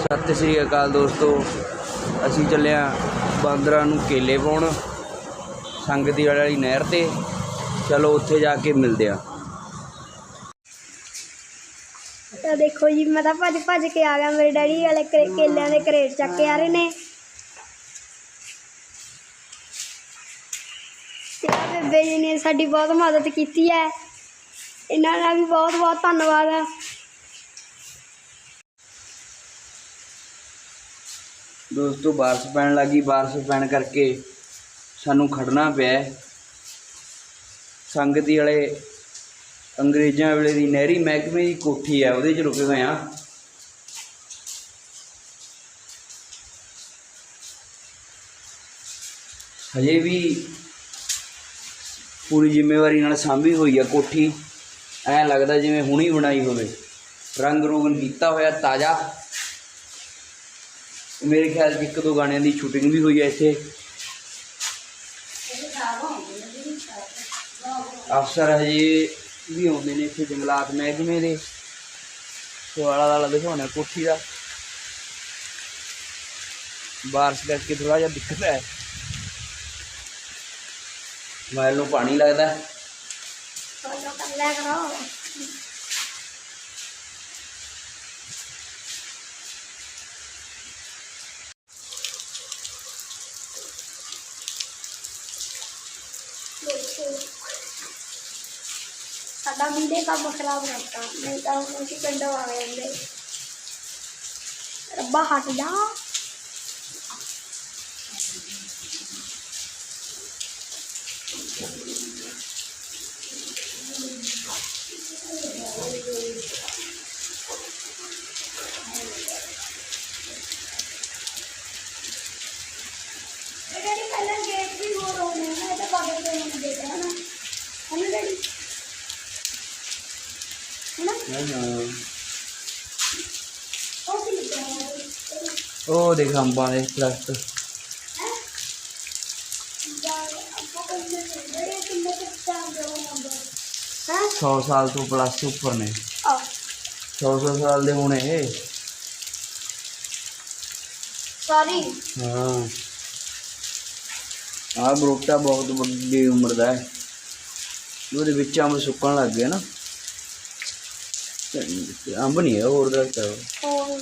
ਸਤਿ ਸ੍ਰੀ ਅਕਾਲ ਦੋਸਤੋ ਅਸੀਂ ਚੱਲੇ ਹਾਂ ਬਾਂਦਰਾਂ ਨੂੰ ਕੇਲੇ ਪਾਉਣ ਸੰਗਤੀ ਵਾਲੀ ਨਹਿਰ ਤੇ ਚਲੋ ਉੱਥੇ ਜਾ ਕੇ ਮਿਲਦੇ ਆ ਤਾਂ ਦੇਖੋ ਜੀ, ਮੈਂ ਤਾਂ ਭੱਜ ਭੱਜ ਕੇ ਆ ਗਿਆ, ਮੇਰੇ ਡੈਡੀ ਵਾਲੇ ਕਰੇ- ਕੇਲਿਆਂ ਦੇ ਕਰੇਟ ਚੱਕ ਕੇ ਆ ਰਹੇ ਨੇ। ਤੇ ਆਹ ਬੇਬੇ ਜੀ ਨੇ ਸਾਡੀ ਬਹੁਤ ਮਦਦ ਕੀਤੀ ਹੈ। ਇਹਨਾਂ ਦਾ ਵੀ ਬਹੁਤ ਬਹੁਤ ਧੰਨਵਾਦ। ਹੈ ਦੋਸਤੋ, ਬਾਰਿਸ਼ ਪੈਣ ਲੱਗੀ, ਬਾਰਿਸ਼ ਪੈਣ ਕਰਕੇ ਸਾਨੂੰ ਖੜਨਾ ਪਿਆ ਸੰਗਤੀ ਵਾਲੇ ਅੰਗਰੇਜ਼ਾਂ ਵੇਲੇ ਦੀ ਨਹਿਰੀ ਮਹਿਕਮੇ ਦੀ ਕੋਠੀ ਹੈ ਉਹਦੇ 'ਚ ਰੁਕੇ ਹੋਏ ਆ। ਹਜੇ ਵੀ ਪੂਰੀ ਜ਼ਿੰਮੇਵਾਰੀ ਨਾਲ ਸਾਂਭੀ ਹੋਈ ਆ ਕੋਠੀ। ਐਂ ਲੱਗਦਾ ਜਿਵੇਂ ਹੁਣੀ ਬਣਾਈ ਹੋਵੇ। ਰੰਗ ਰੋਗਨ ਕੀਤਾ ਹੋਇਆ ਤਾਜ਼ਾ। ਮੇਰੇ ਖਿਆਲ 'ਚ ਇੱਕ ਦੋ ਗਾਣਿਆਂ ਦੀ ਸ਼ੂਟਿੰਗ ਵੀ ਹੋਈ ਹੈ ਇੱਥੇ। ਅਫਸਰ ਹਜੇ ਵੀ ਆਉਂਦੇ ਨੇ ਇੱਥੇ ਜੰਗਲਾਤ ਮਹਿਕਮੇ ਦੇ। ਸੋ ਆਲਾ ਦਿਖਾਉਣਾ, ਕੋਠੀ ਦਾ। ਬਾਰਿਸ਼ ਕਰਕੇ ਥੋੜਾ ਜਿਹਾ ਦਿੱਕਤ ਹੈ। ਮੋਬਾਈਲ ਨੂੰ ਪਾਣੀ ਲੱਗਦਾ। ਹੈ। साढ़ा मीडे कम्म खराब करता नहीं तो उसी पिंड आवे उन्हें रब्बा हट Thank you. ਹਨਾ ਉਹ ਕੀ ਲਿਖਿਆ ਹੈ ਉਹ ਦੇਖ ਅੰਬਾਂ ਦੇ ਦਰਖਤ ਹਾਂ 100 ਸਾਲ ਤੋਂ ਪਲੱਸ ਉੱਪਰ ਨੇ ਆ 100 100 ਸਾਲ ਦੇ ਹੋਣੇ ਇਹ ਸੌਰੀ ਹਾਂ ਆਹ ਬਰੋਟਾ ਬਹੁਤ ਵੱਡੀ ਉਮਰ ਦਾ ਹੈ ਉਹਦੇ ਵਿੱਚ ਅੰਬ ਸੁੱਕਣ ਲੱਗ ਗਏ ਨਾ ਤੇ ਅੰਬ ਨਹੀਂ ਹੈ ਹੋਰ ਦਰਖਤ ਹੈ। ਹੋਰ।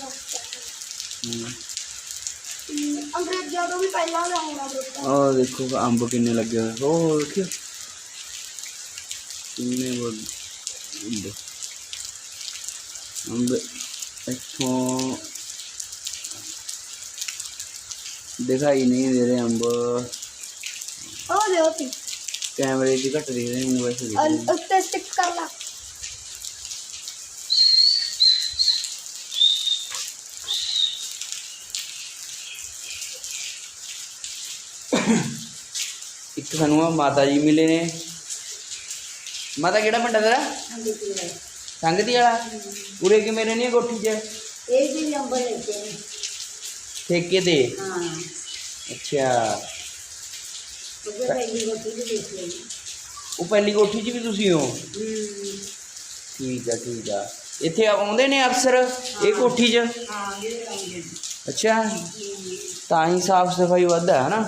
ਅੰਗਰੇਜ਼ਾਂ ਤੋਂ ਵੀ ਪਹਿਲਾਂ ਦਾ ਹੋਣਾ ਆਹ ਦੇਖੋ ਅੰਬ ਕਿੰਨੇ ਲੱਗੇ ਹੋਏ। ਉਹ ਦੇਖਿਓ। ਕਿੰਨੇ ਵੱਡ ਅੰਬ। ਅੰਬ ਇੱਥੋਂ ਦਿਖਾਈ ਨਹੀਂ ਦੇ ਰਹੇ ਅੰਬ। ਉਹ ਦੇ ਤੀ ਕੈਮਰੇ 'ਚ ਘੱਟ ਦਿਖ ਰਹੇ ਨੇ ਵੈਸੇ। ਦਿਖ। ਉੱਤੇ ਸਟਿਕ ਕਰ ਲਾ। ਇੱਕ ਸਾਨੂੰ ਆ ਮਾਤਾ ਜੀ ਮਿਲੇ ਨੇ। ਮਾਤਾ ਕਿਹੜਾ ਪਿੰਡ ਤੇਰਾ? ਸੰਗਤੀ ਵਾਲਾ। ਉਰੇ ਕਿਵੇਂ ਰਹਿੰਦੀ ਹੈ ਕੋਠੀ 'ਚ? ਇਹ ਵੀ ਨੰਬਰ ਲੈਤੇ ਨੇ ਠੇਕੇ ਤੇ? ਹਾਂ। ਅੱਛਾ। ਉਹਦੇ ਪਹਿਲੀ ਰੋਟੀ ਵੀ ਦੇਖ ਲਈ। ਉਹ ਪਹਿਲੀ ਕੋਠੀ 'ਚ ਵੀ ਤੁਸੀਂ ਹੋ? ਠੀਕ ਆ ਠੀਕ ਆ। ਇੱਥੇ ਆਉਂਦੇ ਨੇ ਅਫਸਰ ਇਹ ਕੋਠੀ 'ਚ? ਹਾਂ ਇਹ ਲਾਉਂਦੇ ਨੇ। ਅੱਛਾ। ਤਾਂ ਹੀ ਸਾਫ਼ ਸਫ਼ਾਈ ਵੱਧ ਹੈ। ਹਨਾ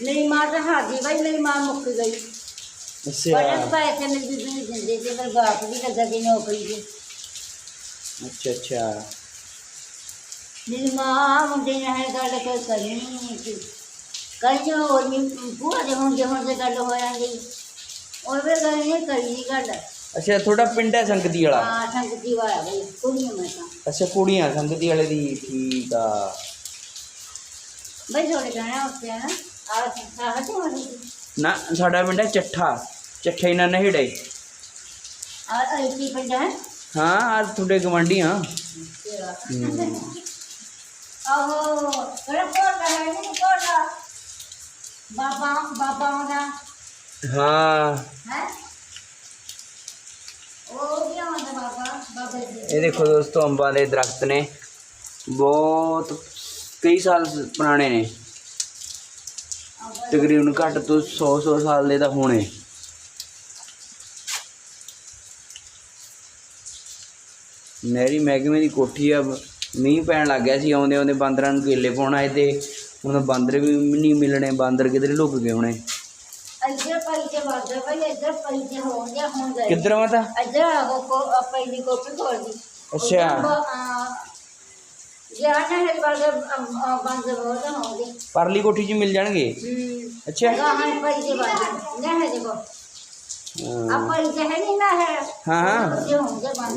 ਮੇਰੀ ਮਾਂ ਤਾਂ ਹਾਜੀ ਬਾਈ ਮੇਰੀ ਮਾਂ ਮੁੱਕ ਗਈ। ਅੱਛਾ। ਪੈਸੇ ਮੇਰੀ ਬੀਬੀ ਨੂੰ ਦਿੰਦੇ ਤੇ ਬਾਪ ਵੀ ਲੱਗਾ ਕਿ ਨੌਕਰੀ ਤੇ ਅੱਛਾ ਅੱਛਾ। ਮੇਰੀ ਮਾਂ ਮੁੰਡੇ ਨੇ ਹੈ ਗੱਲ ਕੋਈ ਕਰਨੀ ਨਹੀਂ ਸੀ ਕਈ ਹੋਰ ਨਹੀਂ ਪੂਰਾ ਦੇ ਹੁੰਦੇ ਹੁੰਦੇ ਗੱਲ ਹੋ ਜਾਂਦੀ। ਉਹ ਵੀ ਗੱਲ ਨਹੀਂ ਕਰੀ ਗੱਲ। ਅੱਛਾ ਤੁਹਾਡਾ ਪਿੰਡ ਹੈ ਸੰਗਤੀ ਵਾਲਾ? ਹਾਂ ਸੰਗਤੀ ਵਾਲਾ ਬਈ ਕੁੜੀਆਂ ਮੈਂ ਤਾਂ। ਅੱਛਾ ਕੁੜੀਆਂ ਸੰਗਤੀ ਵਾਲੇ ਦੀ ਠੀਕ ਆ। ਬਈ ਥੋੜੇ ਗਾਣਾ ਉੱਤੇ ਆ ਨਾ, ਸਾਡਾ ਪਿੰਡ ਹੈ ਚੱਠਾ। ਚੱਠੇ ਨਾ ਨਹਿੜੇ ਆ ਐਸੀ ਪਿੰਡ ਹੈ ਹਾਂ ਆ ਤੁਹਾਡੇ ਗਵਾਂਢੀ ਹਾਂ ਆਹੋ ਕਿਹੜਾ ਕੋਲ ਹੈ। ਨਹੀਂ ਕੋਲ ਬਾਬਾ ਬਾਬਾ ਦਾ ਹਾਂ। ਹੈ ਉਹ ਕੀ ਆਉਂਦਾ ਬਾਬਾ ਬਾਬਾ ਜੀ ਇਹ ਦੇਖੋ ਦੋਸਤੋ, ਅੰਬਾਂ ਦੇ ਦਰਖਤ ਨੇ। ਬਹੁਤ, ਕਈ ਸਾਲ ਪੁਰਾਣੇ ਨੇ। ਤਕਰੀਬਨ ਘੱਟ ਤੋਂ 100 100 ਸਾਲ ਦੇ ਤਾਂ ਹੋਣੇ। ਮੇਰੀ ਮਹਿਕਮੇ ਦੀ ਕੋਠੀ ਆ ਮੀਂਹ ਪੈਣ ਲੱਗ ਗਿਆ ਸੀ ਆਉਂਦੇ ਆਉਂਦੇ ਬਾਂਦਰਾਂ ਨੂੰ ਕੇਲੇ ਪਾਉਣ ਆਏ ਤੇ ਹੁਣ ਬਾਂਦਰ ਵੀ ਨਹੀਂ ਮਿਲਣੇ ਬਾਂਦਰ ਕਿਧਰੇ ਲੁਕ ਗਏ ਹੋਣੇ। ਇੱਧਰ ਪਈ ਤੇ ਵਾਜਾ ਭਾਈ ਇੱਧਰ ਪਈ ਤੇ ਹੋ ਗਿਆ ਹੁਣ ਗਏ। ਕਿੱਧਰ ਮਾਤਾ ਇੱਧਰ ਉਹ ਕੋ ਆਪੇ ਦੀ ਕੋਪੀ ਖੋਲ ਦੀ। ਅੱਛਾ। ਬੰਦ ਬਹੁਤ ਪਰਲੀ ਕੋਠੀ 'ਚ ਮਿਲ ਜਾਣਗੇ? ਹੂੰ। ਅੱਛਾ। ਗਾਹਾਂ ਪਈ ਤੇ ਵਾਜਾ ਨਾ ਹੈ। ਦੇਖੋ। ਆਪਾਂ ਇਹ ਹੈ ਨਹੀਂ ਨਾ ਹੈ। ਹਾਂ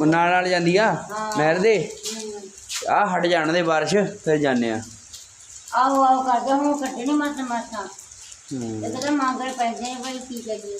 ਨਾਲ ਨਾਲ ਜਾਂਦੀ ਆ? ਹਾਂ। ਨਹਿਰ ਦੇ। ਆ ਹਟ ਜਾਣ ਦੇ ਬਾਰਿਸ਼ ਫਿਰ ਜਾਂਦੇ ਆ। ਆਓ ਆਓ ਕਰਦੇ ਹਾਂ ਕੱਢਣੇ ਮਤ ਮਤਾਂ ਹੂੰ। ਇਹ ਤਾਂ ਮੰਗਰ ਪੈਂਦੇ ਭਾਈ ਕੀ ਕਰੀਏ।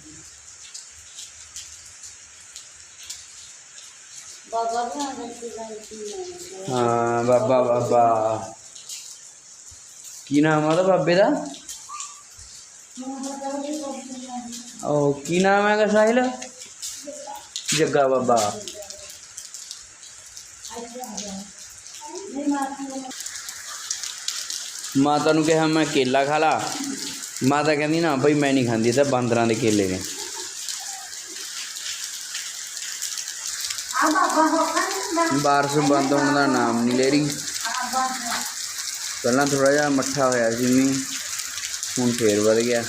ਬਾਬਾ ਬਾਬਾ ਕੀ ਨਾਮ ਆ ਉਹਦਾ ਬਾਬੇ ਦਾ ਉਹ ਕੀ ਨਾਮ ਹੈਗਾ ਸਾਹਿਲ ਜੱਗਾ ਬਾਬਾ ਮਾਤਾ ਨੂੰ ਕਿਹਾ ਮੈਂ ਕੇਲਾ ਖਾ ਲਾ ਮਾਤਾ ਕਹਿੰਦੀ ਨਾ ਭਾਈ ਮੈਂ ਨਹੀਂ ਖਾਂਦੀ ਇਹ ਤਾਂ ਬਾਂਦਰਾਂ ਦੇ ਕੇਲੇ ਨੇ ਬਾਰਿਸ਼ ਬੰਦ ਹੋਣ ਦਾ ਨਾਮ ਨਹੀਂ ਲੈ ਰਹੀ ਆ ਬਾਬਾ ਪਹਿਲਾਂ ਥੋੜਾ ਜਿਹਾ ਮੱਠਾ ਹੋਇਆ ਸੀ ਮੀਂਹ ਹੁਣ ਫੇਰ ਵਧ ਗਿਆ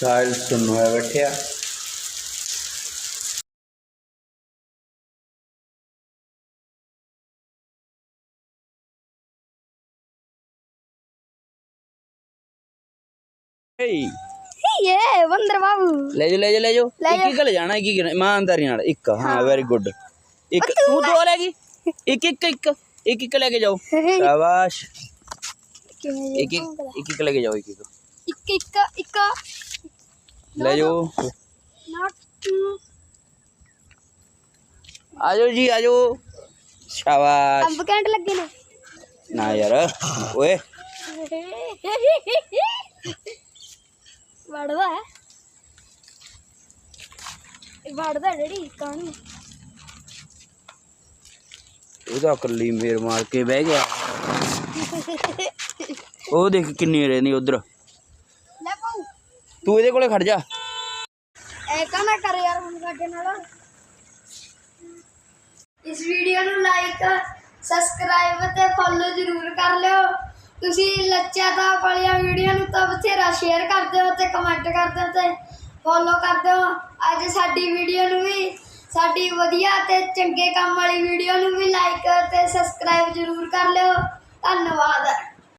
ਸਾਹਿਲ ਸੁਣ ਹੋਇਆ ਬੈਠਿਆ ये बंदर बाबू ले जो ले जो ले जो एक ही जाना एक ही ईमानदारी नाल एक हाँ वेरी गुड एक तू दो लेगी एक एक एक एक एक लेके जाओ शाबाश एक एक एक एक लेके जाओ एक एक एक एक एक ले जो आ जी आ शाबाश अब कैंट लग गए ना यार ओए ਸ਼ਾਬਾਸ਼ ਅੰਬ ਘੰਟ ਲੱਗੇ ਨੇ ਨਾ ਯਾਰ ਓਏ ਵੜਦਾ ਹੈ ਇਹ ਵੜਦਾ ਡੈਡੀ ਕਾਹਨੂੰ ਉਹਦਾ ਕੱਲੀ ਮੇਰ ਮਾਰ ਕੇ ਬਹਿ ਗਿਆ ਉਹ ਦੇਖ ਕਿੰਨੀ ਰਹਿੰਦੀ ਉਧਰ ਲੈ ਪਾਉ ਤੂੰ ਇਹਦੇ ਕੋਲੇ ਖੜ ਜਾ ਐ ਨਾ ਕਰ ਯਾਰ ਹੁਣ ਸਾਡੇ ਨਾਲ ਇਸ ਵੀਡੀਓ ਨੂੰ ਲਾਈਕ ਸਬਸਕ੍ਰਾਈਬ ਤੇ ਫੋਲੋ ਜ਼ਰੂਰ ਕਰ ਲਿਓ ਤੁਸੀਂ ਲੱਚਾ ਦਾ ਵਾਲੀਆਂ ਵੀਡੀਓ ਨੂੰ ਤਾਂ ਬਥੇਰਾ ਸ਼ੇਅਰ ਕਰਦੇ ਹੋ ਤੇ ਕਮੈਂਟ ਕਰਦੇ ਹੋ ਤੇ ਫੋਲੋ ਕਰਦੇ ਹੋ ਅੱਜ ਸਾਡੀ ਵੀਡੀਓ ਨੂੰ ਵੀ ਸਾਡੀ ਵਧੀਆ ਤੇ ਚੰਗੇ ਕੰਮ ਵਾਲੀ ਵੀਡੀਓ ਨੂੰ ਵੀ ਲਾਈਕ ਤੇ ਸਬਸਕ੍ਰਾਈਬ ਜ਼ਰੂਰ ਕਰ ਲਿਓ। ਧੰਨਵਾਦ।